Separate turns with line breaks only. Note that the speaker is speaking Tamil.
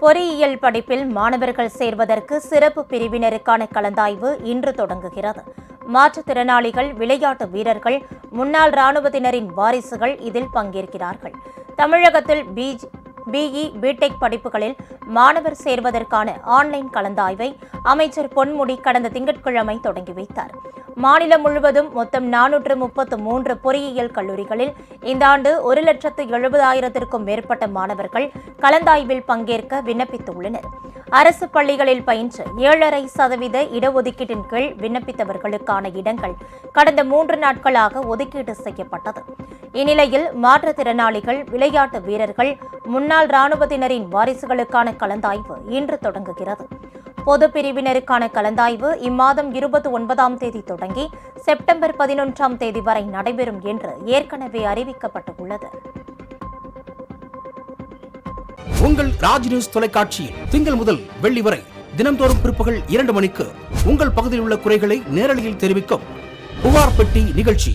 பொறியியல் படிப்பில் மாணவர்கள் சேர்வதற்கு சிறப்பு பிரிவினருக்கான கலந்தாய்வு இன்று தொடங்குகிறது. மாற்றுத்திறனாளிகள் விளையாட்டு வீரர்கள் முன்னாள் ராணுவத்தினரின் வாரிசுகள் இதில் பங்கேற்கிறார்கள். தமிழகத்தில் பிஜி பிஇ பிடெக் படிப்புகளில் மாணவர் சேர்வதற்கான ஆன்லைன் கலந்தாய்வை அமைச்சர் பொன்முடி கடந்த திங்கட்கிழமை தொடங்கி வைத்தார். மாநிலம் முழுவதும் மொத்தம் நானூற்று முப்பத்து மூன்று பொறியியல் கல்லூரிகளில் இந்த ஆண்டு ஒரு லட்சத்து எழுபதாயிரத்திற்கும் மேற்பட்ட மாணவர்கள் கலந்தாய்வில் பங்கேற்க விண்ணப்பித்துள்ளனர். அரசு பள்ளிகளில் பயின்று ஏழரை சதவீத இடஒதுக்கீட்டின் கீழ் விண்ணப்பித்தவர்களுக்கான இடங்கள் கடந்த மூன்று நாட்களாக ஒதுக்கீடு செய்யப்பட்டது. இந்நிலையில் மாற்றுத்திறனாளிகள் விளையாட்டு வீரர்கள் முன்னாள் ராணுவத்தினரின் வாரிசுகளுக்கான கலந்தாய்வு இன்று தொடங்குகிறது. பொது பிரிவினருக்கான கலந்தாய்வு இம்மாதம் இருபத்தி ஒன்பதாம் தேதி தொடங்கி செப்டம்பர் பதினொன்றாம் தேதி வரை நடைபெறும் என்று ஏற்கனவே அறிவிக்கப்பட்டுள்ளது.
உங்கள் ராஜ் நியூஸ் தொலைக்காட்சியில் திங்கள் முதல் வெள்ளி வரை தினம்தோறும் பிற்பகல் இரண்டு மணிக்கு உங்கள் பகுதியில் உள்ள குறைகளை நேரலையில் தெரிவிக்கும் புகார் பெட்டி நிகழ்ச்சி.